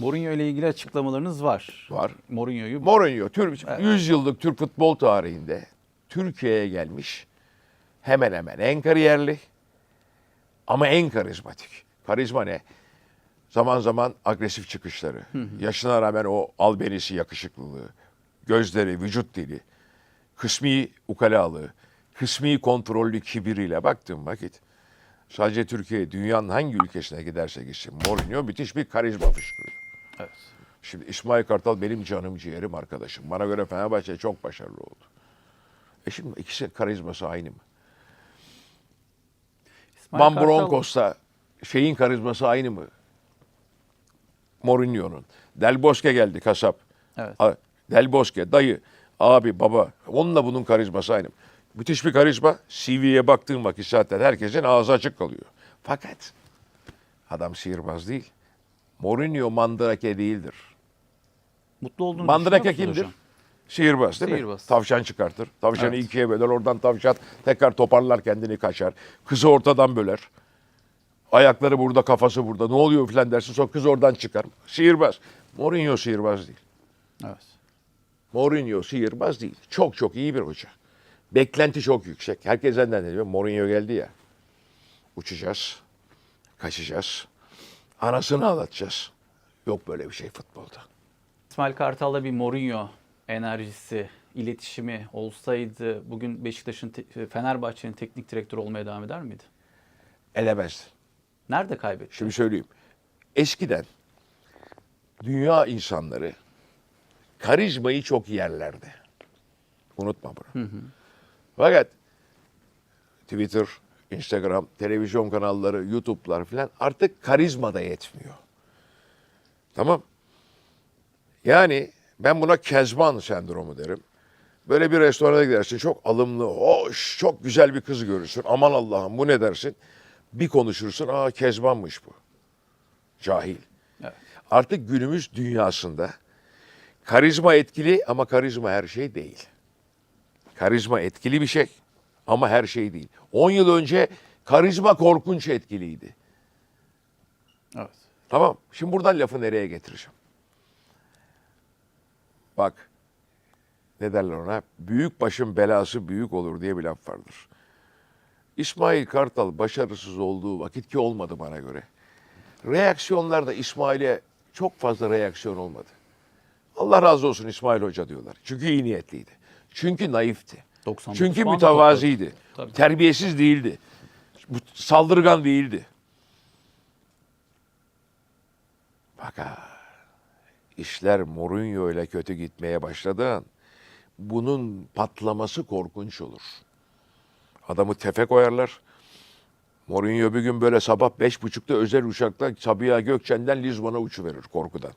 Mourinho ile ilgili açıklamalarınız var. Var. Mourinho'yu Mourinho Türk 100 yıllık Türk futbol tarihinde Türkiye'ye gelmiş hemen hemen en kariyerli ama en karizmatik. Karizma ne? Zaman zaman agresif çıkışları, yaşına rağmen o albenisi yakışıklılığı, gözleri, vücut dili, kısmi ukalalığı, kısmi kontrollü kibiriyle baktığım vakit sadece Türkiye dünyanın hangi ülkesine giderse gitsin Mourinho müthiş bir karizma fışkırıyor. Evet. Şimdi İsmail Kartal benim canım ciğerim arkadaşım. Bana göre Fenerbahçe çok başarılı oldu. E şimdi ikisi karizması aynı mı? İsmail Van Bronckhorst'ta şeyin karizması aynı mı? Mourinho'nun. Del Bosque geldi kasap. Evet. Del Bosque dayı, abi, baba. Onunla bunun karizması aynı? Müthiş bir karizma. CV'ye baktığın vakit zaten herkesin ağzı açık kalıyor. Fakat adam sihirbaz değil. Mourinho mandrake değildir. Mutlu olduğunu Mandrake düşünüyor kimdir? hocam? Sihirbaz değil Sihirbaz. mi? Tavşan çıkartır. Tavşanı Evet. ikiye böler. Oradan tavşan tekrar toparlar kendini kaçar. Kızı ortadan böler. Ayakları burada, kafası burada. Ne oluyor filan dersin. Sonra kız oradan çıkar. Sihirbaz. Mourinho sihirbaz değil. Evet. Mourinho sihirbaz değil. Çok çok iyi bir hoca. Beklenti çok yüksek. Herkes senden ne diyor? Mourinho geldi ya. Uçacağız. Kaçacağız. Anasını ağlatacağız. Yok böyle bir şey futbolda. İsmail Kartal'da bir Mourinho enerjisi, iletişimi olsaydı bugün Beşiktaş'ın, te- Fenerbahçe'nin teknik direktörü olmaya devam eder miydi? Elemezdi. Nerede kaybetti? Şimdi söyleyeyim. Eskiden dünya insanları karizmayı çok yerlerdi. Unutma bunu. Fakat Twitter, Instagram, televizyon kanalları, YouTube'lar falan artık karizma da yetmiyor. Tamam. Yani ben buna kezban sendromu derim. Böyle bir restorana gidersin çok alımlı, hoş, çok güzel bir kız görürsün. Aman Allah'ım bu ne dersin? Bir konuşursun, aa kezbanmış bu. Cahil. Evet. Artık günümüz dünyasında karizma etkili ama karizma her şey değil. Karizma etkili bir şey ama her şey değil. 10 yıl önce karizma korkunç etkiliydi. Evet. Tamam. Şimdi buradan lafı nereye getireceğim? Bak. Ne derler ona? Büyük başın belası büyük olur diye bir laf vardır. İsmail Kartal başarısız olduğu vakit ki olmadı bana göre. Reaksiyonlarda İsmail'e çok fazla reaksiyon olmadı. Allah razı olsun İsmail Hoca diyorlar. Çünkü iyi niyetliydi. Çünkü naifti. 99 Çünkü puan da mütevaziydi. Tabii. Terbiyesiz değildi. Bu- Saldırgan değildi. Fakat işler Mourinho ile kötü gitmeye başladığı an bunun patlaması korkunç olur. Adamı tefe koyarlar. Mourinho bir gün böyle sabah beş buçukta özel uçakla Sabiha Gökçen'den Lizbon'a uçuverir korkudan.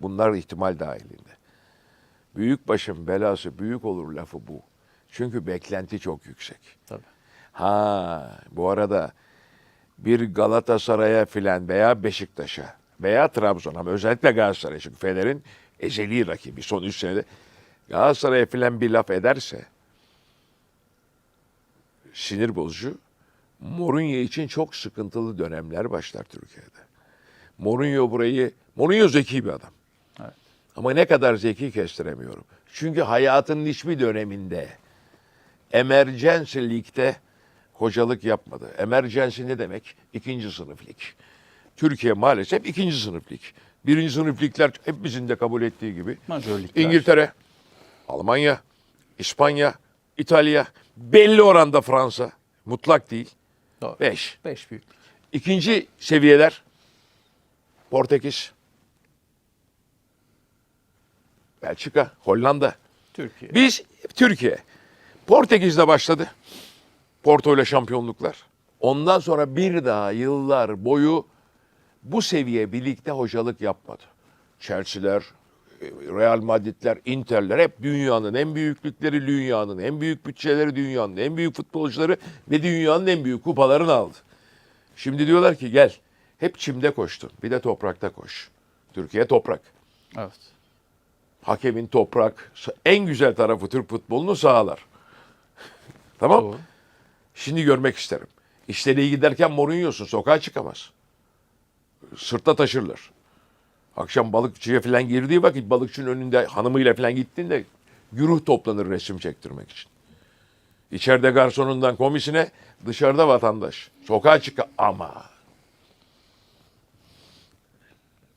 Bunlar ihtimal dahilinde. Büyük başın belası büyük olur lafı bu. Çünkü beklenti çok yüksek. Tabii. Ha bu arada bir Galatasaray'a filan veya Beşiktaş'a veya Trabzon'a ama özellikle Galatasaray çünkü Fener'in ezeli rakibi son 3 senede Galatasaray'a filan bir laf ederse sinir bozucu Mourinho için çok sıkıntılı dönemler başlar Türkiye'de. Mourinho burayı Mourinho zeki bir adam. Evet. Ama ne kadar zeki kestiremiyorum. Çünkü hayatının hiçbir döneminde emergency ligde hocalık yapmadı. Emergency ne demek? İkinci sınıf lig. Türkiye maalesef ikinci sınıf lig. Birinci sınıf ligler hepimizin de kabul ettiği gibi. Majörlikler. İngiltere, Almanya, İspanya, İtalya, belli oranda Fransa. Mutlak değil. Doğru. Beş. Beş büyük. İkinci seviyeler Portekiz, Belçika, Hollanda. Türkiye. Biz Türkiye. Portekiz'de başladı. Porto ile şampiyonluklar. Ondan sonra bir daha yıllar boyu bu seviye birlikte hocalık yapmadı. Chelsea'ler, Real Madrid'ler, Inter'ler hep dünyanın en büyüklükleri, dünyanın en büyük bütçeleri, dünyanın en büyük futbolcuları ve dünyanın en büyük kupalarını aldı. Şimdi diyorlar ki gel hep çimde koştun bir de toprakta koş. Türkiye toprak. Evet. Hakemin toprak en güzel tarafı Türk futbolunu sağlar. Tamam Doğru. Şimdi görmek isterim. İşleri iyi giderken Mourinho'sun sokağa çıkamaz. Sırtta taşırlar. Akşam balıkçıya falan girdiği vakit balıkçının önünde hanımıyla falan gittiğinde güruh toplanır resim çektirmek için. İçeride garsonundan komisine, dışarıda vatandaş. Sokağa çık ama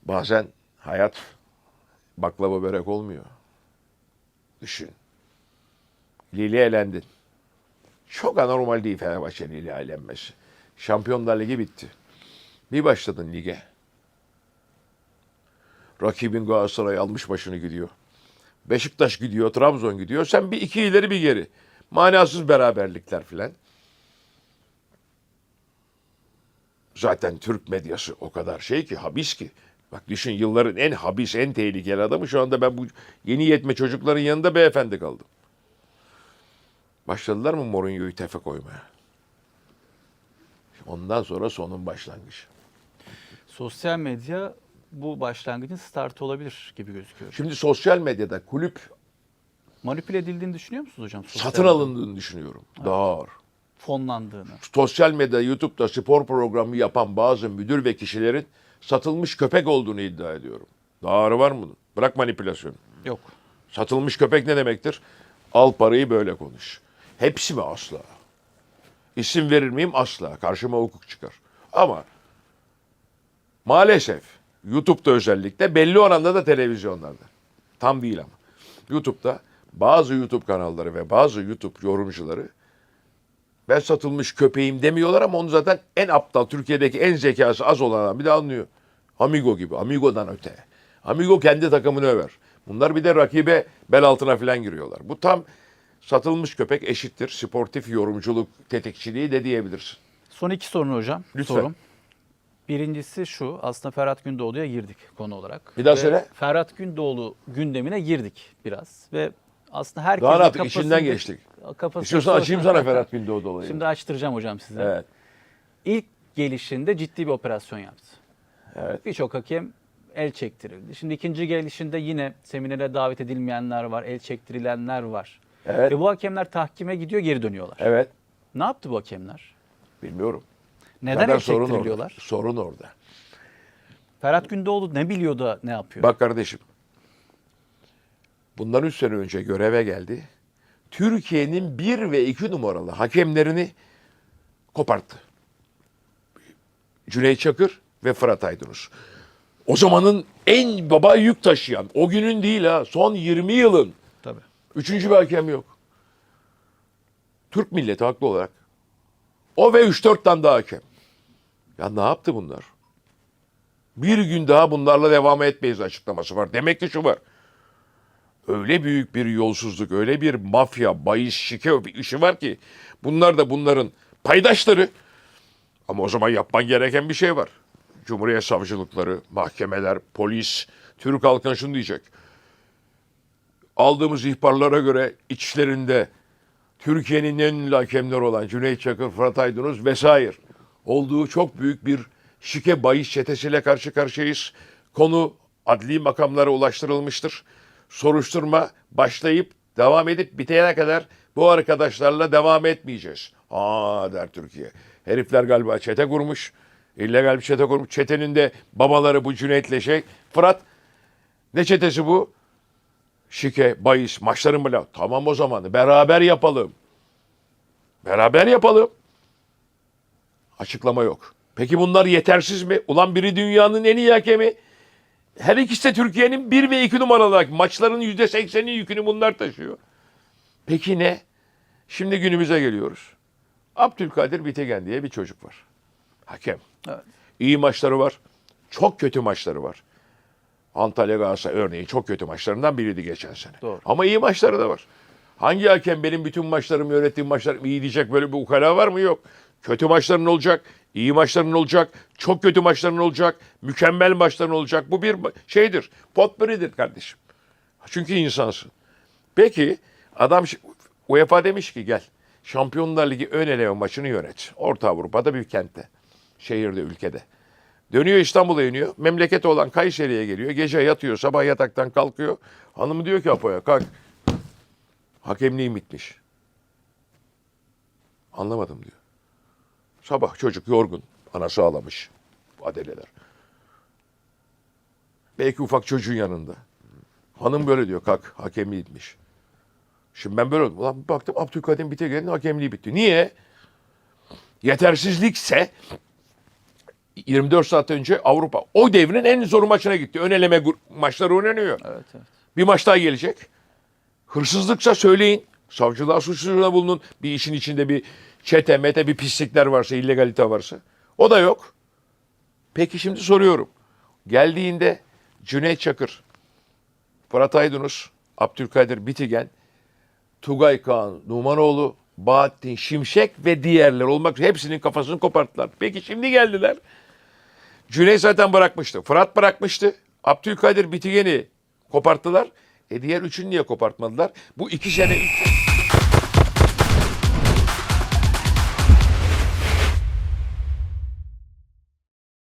bazen hayat baklava börek olmuyor. Düşün. Lili elendin. Çok anormal değil Fenerbahçe Lili elenmesi. Şampiyonlar Ligi bitti. Bir başladın lige. Rakibin Galatasaray almış başını gidiyor. Beşiktaş gidiyor, Trabzon gidiyor. Sen bir iki ileri bir geri. Manasız beraberlikler filan. Zaten Türk medyası o kadar şey ki, habis ki. Bak düşün yılların en habis, en tehlikeli adamı. Şu anda ben bu yeni yetme çocukların yanında beyefendi kaldım. Başladılar mı Mourinho'yu tefe koymaya? Ondan sonra sonun başlangıcı. Sosyal medya bu başlangıcın startı olabilir gibi gözüküyor. Şimdi sosyal medyada kulüp Manipüle edildiğini düşünüyor musunuz hocam? Sosyal satın medyada? alındığını düşünüyorum. Daha ağır. Fonlandığını. Sosyal medya, YouTube'da spor programı yapan bazı müdür ve kişilerin satılmış köpek olduğunu iddia ediyorum. Daha ağırı var mı bunun? Bırak manipülasyonu. Yok. Satılmış köpek ne demektir? Al parayı böyle konuş. Hepsi mi asla? İsim verir miyim? Asla. Karşıma hukuk çıkar. Ama maalesef YouTube'da özellikle belli oranda da televizyonlarda. Tam değil ama. YouTube'da bazı YouTube kanalları ve bazı YouTube yorumcuları ben satılmış köpeğim demiyorlar ama onu zaten en aptal Türkiye'deki en zekası az olan adam bir de anlıyor. Amigo gibi. Amigo'dan öte. Amigo kendi takımını över. Bunlar bir de rakibe bel altına falan giriyorlar. Bu tam satılmış köpek eşittir. Sportif yorumculuk tetikçiliği de diyebilirsin. Son iki sorun hocam. Lütfen. Sorum. Birincisi şu. Aslında Ferhat Gündoğdu'ya girdik konu olarak. Bir daha Ve söyle. Ferhat Gündoğdu gündemine girdik biraz. Ve aslında herkes Daha yaptık? İçinden geçtik. İstiyorsan açayım sana Ferhat Gündoğdu olayı. Şimdi açtıracağım hocam size. Evet. İlk gelişinde ciddi bir operasyon yaptı. Evet. Birçok hakem el çektirildi. Şimdi ikinci gelişinde yine seminere davet edilmeyenler var, el çektirilenler var. Evet. Ve bu hakemler tahkime gidiyor, geri dönüyorlar. Evet. Ne yaptı bu hakemler? Bilmiyorum. Neden Zaten el sorun orada. çektiriliyorlar? Sorun orada. Ferhat Gündoğdu ne biliyor da ne yapıyor? Bak kardeşim. Bundan üç sene önce göreve geldi. Türkiye'nin bir ve iki numaralı hakemlerini koparttı. Cüneyt Çakır ve Fırat Aydınus. O zamanın en baba yük taşıyan, o günün değil ha, son 20 yılın. Üçüncü bir hakem yok. Türk milleti haklı olarak. O ve 3-4 tane daha hakem. Ya ne yaptı bunlar? Bir gün daha bunlarla devam etmeyiz açıklaması var. Demek ki şu var. Öyle büyük bir yolsuzluk, öyle bir mafya, bahis, şike bir işi var ki bunlar da bunların paydaşları. Ama o zaman yapman gereken bir şey var. Cumhuriyet savcılıkları, mahkemeler, polis, Türk halkına şunu diyecek aldığımız ihbarlara göre içlerinde Türkiye'nin en ünlü hakemleri olan Cüneyt Çakır, Fırat Aydınus vesaire olduğu çok büyük bir şike bahis çetesiyle karşı karşıyayız. Konu adli makamlara ulaştırılmıştır. Soruşturma başlayıp devam edip bitene kadar bu arkadaşlarla devam etmeyeceğiz. Aa der Türkiye. Herifler galiba çete kurmuş. illegal bir çete kurmuş. Çetenin de babaları bu Cüneyt'le şey. Fırat ne çetesi bu? Şike, bahis, maçların bile. Tamam o zaman beraber yapalım. Beraber yapalım. Açıklama yok. Peki bunlar yetersiz mi? Ulan biri dünyanın en iyi hakemi. Her ikisi de Türkiye'nin bir ve iki numaralı. Maçların yüzde sekseni yükünü bunlar taşıyor. Peki ne? Şimdi günümüze geliyoruz. Abdülkadir Bitegen diye bir çocuk var. Hakem. Evet. İyi maçları var. Çok kötü maçları var. Antalya Galatasaray örneği çok kötü maçlarından biriydi geçen sene. Doğru. Ama iyi maçları da var. Hangi hakem benim bütün maçlarımı yönettiğim maçlarım iyi diyecek böyle bir ukala var mı? Yok. Kötü maçların olacak, iyi maçların olacak, çok kötü maçların olacak, mükemmel maçların olacak. Bu bir şeydir, potpürridir kardeşim. Çünkü insansın. Peki adam UEFA demiş ki gel Şampiyonlar Ligi ön eleme maçını yönet. Orta Avrupa'da bir kentte, şehirde, ülkede. Dönüyor İstanbul'a iniyor. Memleketi olan Kayseri'ye geliyor. Gece yatıyor, sabah yataktan kalkıyor. Hanımı diyor ki Apo'ya kalk. Hakemliğim bitmiş. Anlamadım diyor. Sabah çocuk yorgun. Anası ağlamış. Adeleler. Belki ufak çocuğun yanında. Hanım böyle diyor kalk hakemliği bitmiş. Şimdi ben böyle oldum. Ulan baktım Abdülkadir Bitegen'in hakemliği bitti. Niye? Yetersizlikse 24 saat önce Avrupa o devrin en zor maçına gitti. Ön eleme maçları oynanıyor. Evet, evet. Bir maç daha gelecek. Hırsızlıksa söyleyin. Savcılığa suçluluğuna bulunun. Bir işin içinde bir çete, mete, bir pislikler varsa, illegalite varsa. O da yok. Peki şimdi soruyorum. Geldiğinde Cüneyt Çakır, Fırat Aydınus, Abdülkadir Bitigen, Tugay Kağan, Numanoğlu, Bahattin Şimşek ve diğerler olmak üzere hepsinin kafasını koparttılar. Peki şimdi geldiler. Cüneyt zaten bırakmıştı. Fırat bırakmıştı. Abdülkadir Bitigen'i koparttılar. E diğer üçünü niye kopartmadılar? Bu iki sene...